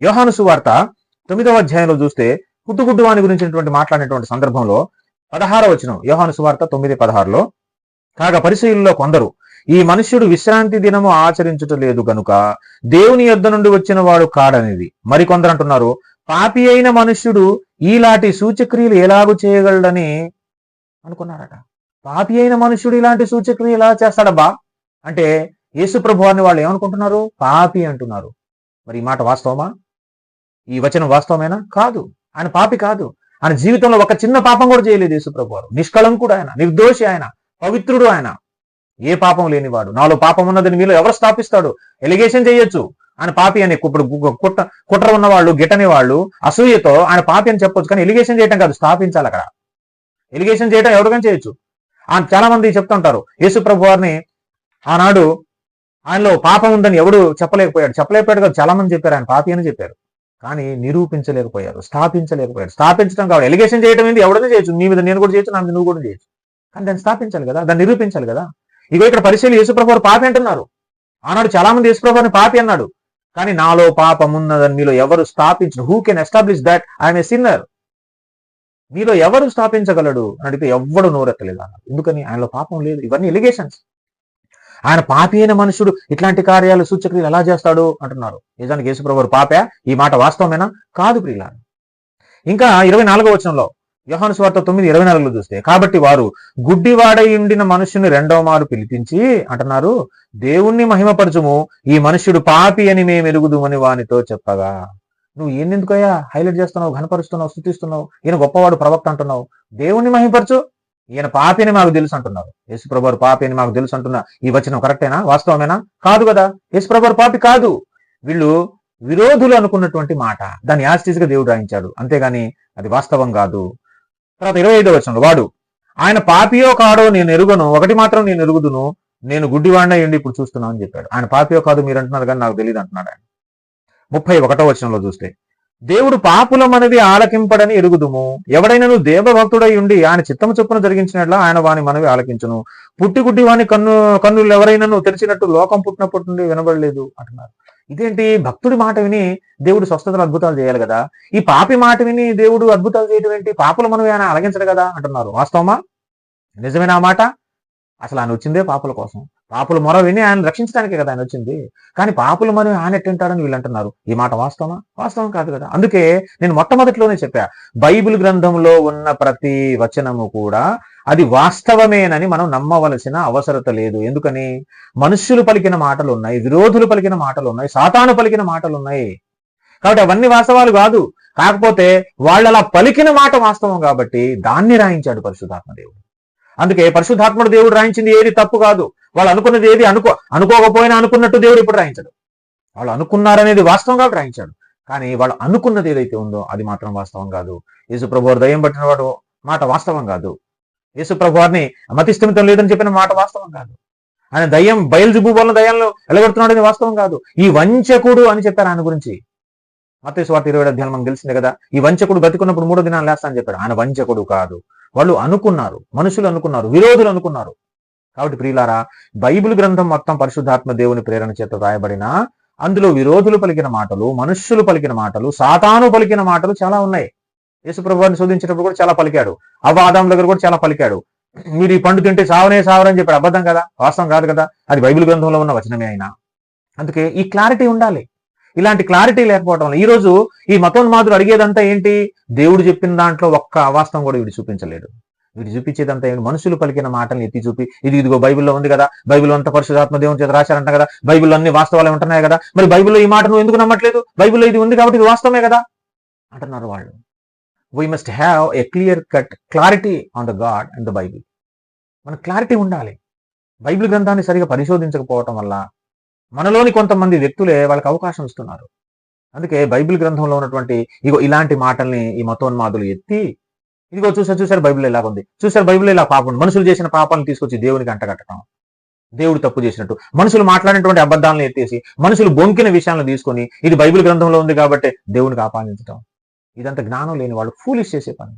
యోహాను సువార్త తొమ్మిదవ అధ్యాయంలో చూస్తే పుట్టుగుడ్డు వాని గురించినటువంటి మాట్లాడినటువంటి సందర్భంలో పదహార వచనం యోహాను సువార్త తొమ్మిది పదహారులో కాగా పరిశీలిలో కొందరు ఈ మనుష్యుడు విశ్రాంతి దినము ఆచరించుట లేదు గనుక దేవుని యొద్ద నుండి వచ్చిన వాడు కాడనేది మరికొందరు అంటున్నారు పాపి అయిన మనుష్యుడు ఈలాంటి సూచక్రియలు ఎలాగూ చేయగలడని అనుకున్నారట. పాపి అయిన మనుష్యుడు ఇలాంటి సూచక్రియ ఎలా చేస్తాడబ్బా? అంటే యేసు ప్రభు వారిని వాళ్ళు ఏమనుకుంటున్నారు? పాపి అంటున్నారు. మరి ఈ మాట వాస్తవమా? ఈ వచనం వాస్తవమేనా? కాదు. ఆయన పాపి కాదు. ఆయన జీవితంలో ఒక చిన్న పాపం కూడా చేయలేదు యేసుప్రభు వారు నిష్కళంకుడు ఆయన నిర్దోషి ఆయన పవిత్రుడు ఆయన. ఏ పాపం లేనివాడు. నాలో పాపం ఉన్నదని మీలో ఎవరు స్థాపిస్తాడు? ఎలిగేషన్ చేయొచ్చు. ఆయన పాపి అని ఇప్పుడు కుట్ర కుట్ర ఉన్న వాళ్ళు గిట్టని వాళ్ళు అసూయతో ఆయన పాపి అని చెప్పొచ్చు కానీ ఎలిగేషన్ చేయటం కాదు స్థాపించాలి అక్కడ. ఎలిగేషన్ చేయటం ఎవరికైనా చేయొచ్చు. ఆయన చాలా మంది చెప్తుంటారు యేసుప్రభు వారిని ఆనాడు ఆయనలో పాపం ఉందని ఎవడు చెప్పలేకపోయాడు. చెప్పలేకపోయాడు కదా చాలా మంది చెప్పారు ఆయన పాపి అని చెప్పారు. కానీ నిరూపించలేకపోయారు స్థాపించలేకపోయారు. స్థాపించడం కావాలి. ఎలిగేషన్ చేయడం ఏంటి ఎవడైనా చేయొచ్చు. నీ మీద నేను కూడా చేయొచ్చు నా మీద నువ్వు కూడా చేయొచ్చు. కానీ దాన్ని స్థాపించాలి కదా దాన్ని నిరూపించాలి కదా. ఇగో ఇక్కడ పరిశీలి యేసుప్రభు పాపి అంటున్నారు. ఆనాడు చాలా మంది యేసుప్రభు పాపి అన్నాడు. కానీ నాలో పాపం ఉన్నదని మీలో ఎవరు స్థాపించు who can establish that I'm a sinner మీలో ఎవరు స్థాపించగలడు? అని అడిగితే ఎవ్వడు నోరెత్తలేదు అన్నారు ఎందుకని? ఆయనలో పాపం లేదు. ఇవన్నీ ఎలిగేషన్స్ ఆయన పాపి అయిన మనుషుడు ఇట్లాంటి కార్యాలు సూచక్రియలు ఎలా చేస్తాడు? అంటున్నారు. నిజానికి యేసుప్రభు వారు ఈ మాట వాస్తవమేనా? కాదు ప్రియుల ఇంకా ఇరవై నాలుగో వచనంలో యోహాను స్వార్త తొమ్మిది ఇరవై నాలుగులో చూస్తే కాబట్టి వారు గుడ్డివాడై ఉండిన మనుషుని రెండవ మారు పిలిపించి అంటున్నారు దేవుణ్ణి మహిమపరచుము ఈ మనుష్యుడు పాపి అని మేము ఎరుగుదుమని వానితో చెప్పగా. నువ్వు ఎందుకయ్యా హైలైట్ చేస్తున్నావు ఘనపరుస్తున్నావు స్థుతిస్తున్నావు ఈయన గొప్పవాడు ప్రవక్త అంటున్నావు. దేవుణ్ణి మహిమపరచు ఈయన పాపి అని మాకు తెలుసు అంటున్నారు యేసుప్రభు పాపి అని మాకు తెలుసు అంటున్నా ఈ వచనం కరెక్టేనా? వాస్తవమేనా? కాదు కదా. యేసుప్రభు పాపి కాదు. వీళ్ళు విరోధులు అనుకున్నటువంటి మాట. దాన్ని యాస్టీస్గా దేవుడు రాయించాడు. అంతేగాని అది వాస్తవం కాదు. తర్వాత ఇరవై ఐదో వచనంలో వాడు ఆయన పాపియో కాడో నేను ఎరుగను ఒకటి మాత్రం నేను ఎరుగుదును నేను గుడ్డివాడిన ఎండి ఇప్పుడు చూస్తున్నాను అని చెప్పాడు. ఆయన పాపియో కాదు మీరు అంటున్నారు కానీ నాకు తెలియదు అంటున్నాడు ఆయన. ముప్పై ఒకటో వచనంలో చూస్తే దేవుడు పాపులమనేది ఆలకింపడని ఎరుగుదుము. ఎవడైనను దేవభక్తుడై ఉండి ఆయన చిత్తము చొప్పున జరిగించినట్లు ఆయన వాని మనవి ఆలకించును. పుట్టి గుడ్డి వాని కన్ను కన్నులు ఎవరైనాను తెరిచినట్టు లోకం పుట్టినప్పటి నుండి వినబడలేదు అంటున్నారు. ఇదేంటి? భక్తుడి మాట విని దేవుడు స్వస్థతలు అద్భుతాలు చేయాలి కదా? ఈ పాపి మాట విని దేవుడు అద్భుతాలు చేయడం ఏంటి? పాపుల మనవి ఆయన అలగించడు కదా అంటున్నారు. వాస్తవమా? నిజమేనా మాట? అసలు ఆయన వచ్చిందే పాపుల కోసం. పాపుల మొర విని ఆయన రక్షించడానికే కదా ఆయన వచ్చింది. కానీ పాపుల మనం ఆయన ఎట్టింటాడని వీళ్ళు అంటున్నారు. ఈ మాట వాస్తవమా? వాస్తవం కాదు కదా. అందుకే నేను మొట్టమొదటిలోనే చెప్పా బైబిల్ గ్రంథంలో ఉన్న ప్రతి వచనము కూడా అది వాస్తవమేనని మనం నమ్మవలసిన అవసరత లేదు. ఎందుకని? మనుష్యులు పలికిన మాటలు ఉన్నాయి విరోధులు పలికిన మాటలు ఉన్నాయి సాతాను పలికిన మాటలు ఉన్నాయి. కాబట్టి అవన్నీ వాస్తవాలు కాదు. కాకపోతే వాళ్ళు అలా పలికిన మాట వాస్తవం కాబట్టి దాన్ని రాయించాడు పరిశుద్ధాత్మ దేవుడు. అందుకే పరిశుద్ధాత్ముడు దేవుడు రాయించింది ఏది తప్పు కాదు. వాళ్ళు అనుకున్నది ఏది అనుకో అనుకోకపోయినా అనుకున్నట్టు దేవుడు ఇప్పుడు రాయించడు. వాళ్ళు అనుకున్నారనేది వాస్తవం కాదు రాయించాడు. కానీ వాళ్ళు అనుకున్నది ఏదైతే ఉందో అది మాత్రం వాస్తవం కాదు. యేసుప్రభు వారు దయ్యం పట్టిన వాడు మాట వాస్తవం కాదు. యేసుప్రభు వారిని మతిస్థిమితం లేదని చెప్పిన మాట వాస్తవం కాదు. ఆయన దయ్యం బయలుజుబు వల్ల దయ్యంలో ఎలగొడుతున్నాడు అనేది వాస్తవం కాదు. ఈ వంచకుడు అని చెప్పారు ఆయన గురించి. మత స్వార్థ ఇరవై అధ్యాయం మనకు తెలిసిందే కదా. ఈ వంచకుడు బతికున్నప్పుడు మూడో దినాలు లేస్తా అని చెప్పాడు. ఆయన వంచకుడు కాదు. వాళ్ళు అనుకున్నారు. మనుషులు అనుకున్నారు. విరోధులు అనుకున్నారు. కాబట్టి ప్రియులారా బైబిల్ గ్రంథం మొత్తం పరిశుద్ధాత్మ దేవుని ప్రేరణ చేత రాయబడిన అందులో విరోధులు పలికిన మాటలు మనుష్యులు పలికిన మాటలు సాతాను పలికిన మాటలు చాలా ఉన్నాయి. యేసుప్రభువాన్ని శోధించినప్పుడు కూడా చాలా పలికాడు. అవాదం దగ్గర కూడా చాలా పలికాడు. మీరు ఈ పండు తింటే సావనే సావరని చెప్పాడు. అబద్ధం కదా? వాస్తవం కాదు కదా? అది బైబిల్ గ్రంథంలో ఉన్న వచనమే అయినా. అందుకే ఈ క్లారిటీ ఉండాలి. ఇలాంటి క్లారిటీ లేకపోవడం వల్ల ఈ రోజు ఈ మతోన్మాదులు అడిగేదంతా ఏంటి? దేవుడు చెప్పిన దాంట్లో ఒక్క అవాస్తవం కూడా వీడు చూపించలేడు వీడు చూపించేదంతా ఏమి మనుషులు పలికిన మాటల్ని ఎత్తి చూపి ఇది ఇదిగో బైబిల్లో ఉంది కదా బైబిల్ అంతా పరిశుధాత్మ దేవుని చేత రాశారంట కదా బైబిల్ అన్ని వాస్తవాలే ఉంటున్నాయి కదా మరి బైబిల్లో ఈ మాట నువ్వు ఎందుకు నమ్మట్లేదు? బైబిల్లో ఇది ఉంది కాబట్టి ఇది వాస్తవమే కదా? అంటున్నారు వాళ్ళు. We must have a clear cut clarity on the God and the Bible మన క్లారిటీ ఉండాలి. బైబిల్ గ్రంథాన్ని సరిగా పరిశోధించకపోవటం వల్ల మనలోని కొంతమంది వ్యక్తులే వాళ్ళకి అవకాశం ఇస్తున్నారు. అందుకే బైబిల్ గ్రంథంలో ఉన్నటువంటి ఇగో ఇలాంటి మాటల్ని ఈ మతోన్మాదులు ఎత్తి ఇదిగో చూసారు చూసారు బైబిల్ ఇలా ఉంది? చూసారు బైబిల్ ఇలా పాపం ఉంది. మనుషులు చేసిన పాపాలను తీసుకొచ్చి దేవునికి అంటగట్టడం దేవుడు తప్పు చేసినట్టు. మనుషులు మాట్లాడినటువంటి అబద్ధాలను ఎత్తేసి మనుషులు బొంకిన విషయాలను తీసుకొని ఇది బైబిల్ గ్రంథంలో ఉంది కాబట్టి దేవునికి ఆపాదించడం ఇదంతా జ్ఞానం లేని వాళ్ళు ఫూలిష్ చేసే పని.